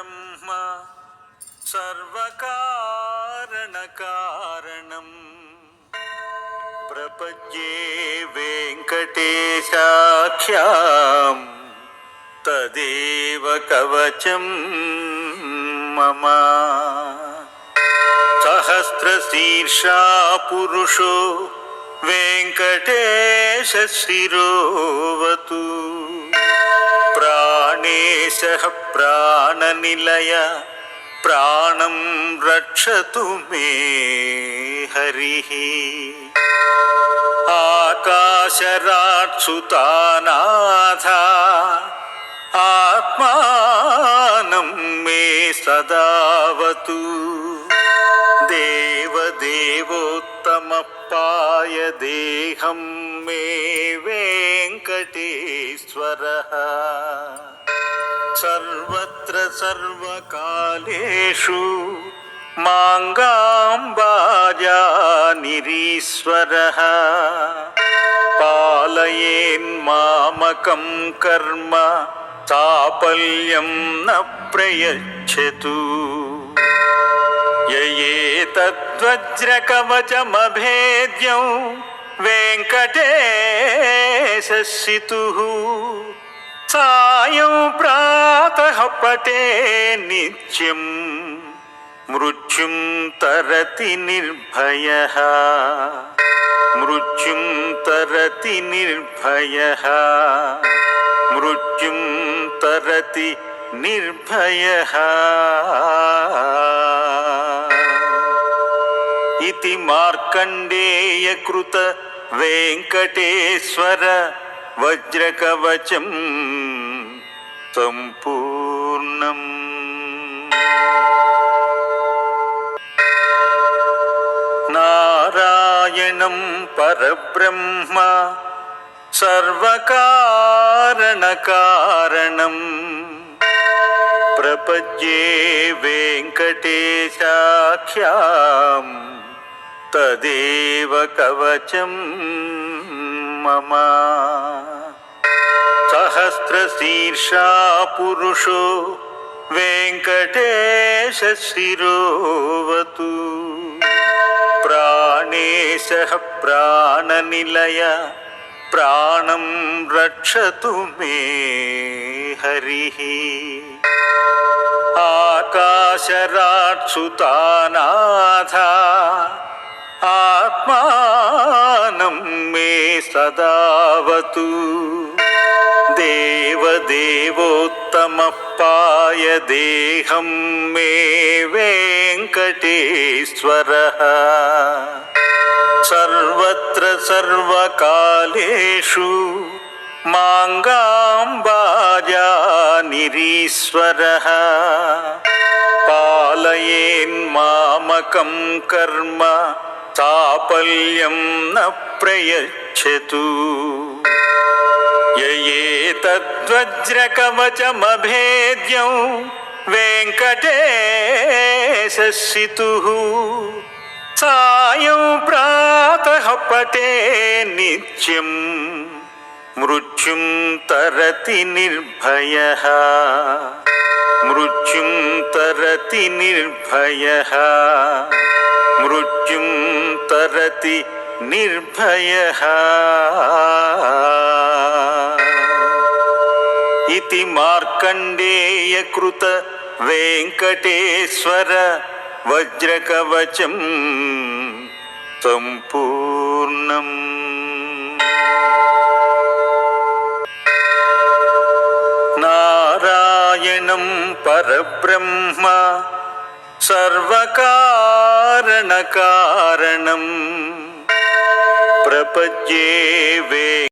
పరబ్రహ్మ సర్వకారణకారణం ప్రపద్యే వెంకటేశాఖ్యాం తదేవ కవచం మమ సహస్రశీర్షా పురుషో వెంకటేశ శిరోవతు ప్రాణేశ ప్రాణనిలయ ప్రాణం రక్షతు మే హరి. ఆకాశరాట్సుతానాథ ఆత్మానం మే సదావతు. దేవదేవోత్తమప్పాయ దేహం మే వెంకటేశ్వర. సర్వత్ర సర్వకాలేషు మాంగాంబాజా మాంగాంబాజానిరీశ్వర పాలయేన్మామకం కర్మ సాపల్యం న ప్రయచ్చతు యయేతద్వజ్రకవచమభేద్యం వెంకటేశితు సాయం ప్రాతః పటే నిత్యం మృత్యుం తరతి నిర్భయ. మృత్యుం తరతి నిర్భయ. మృత్యుం తరతి నిర్భయ. ఇతి మార్కండేయకృత వెంకటేశ్వర వజ్రకవచం సంపూర్ణం. నారాయణం పరబ్రహ్మ సర్వకారణకారణం ప్రపద్యే వెంకటేశాఖ్యాం తదేవ కవచం. మమ సహస్రశీర్షా పురుషో వెంకటేశ శిరోవతు ప్రాణేశ ప్రాణనిలయ ప్రాణం రక్షతు మే హరి ఆకాశరాట్సుతానాథ ఆత్మానం మే సదావతు దేవదేవోత్తమప్పాయ దేహం మే వెంకటేశ్వర సర్వత్ర సర్వకాలేషు మాంగాంబాజానిరీశ్వర పాలయేన్మామకం కర్మ చాపల్యం న ప్రయచ్చతు యయేతద్వజ్రకవచమభేద్యం వెంకటేశితు సాయం ప్రాతః పటే నిత్యం మృత్యుం తరతి నిర్భయ. మృత్యుం తరతి నిర్భయ మృత్యుం తరతి నిర్భయ ఇతి మార్కండేయకృత వెంకటేశ్వర వజ్రకవచం సంపూర్ణం పరబ్రహ్మ సర్వకారణకారణం ప్రపద్యే వే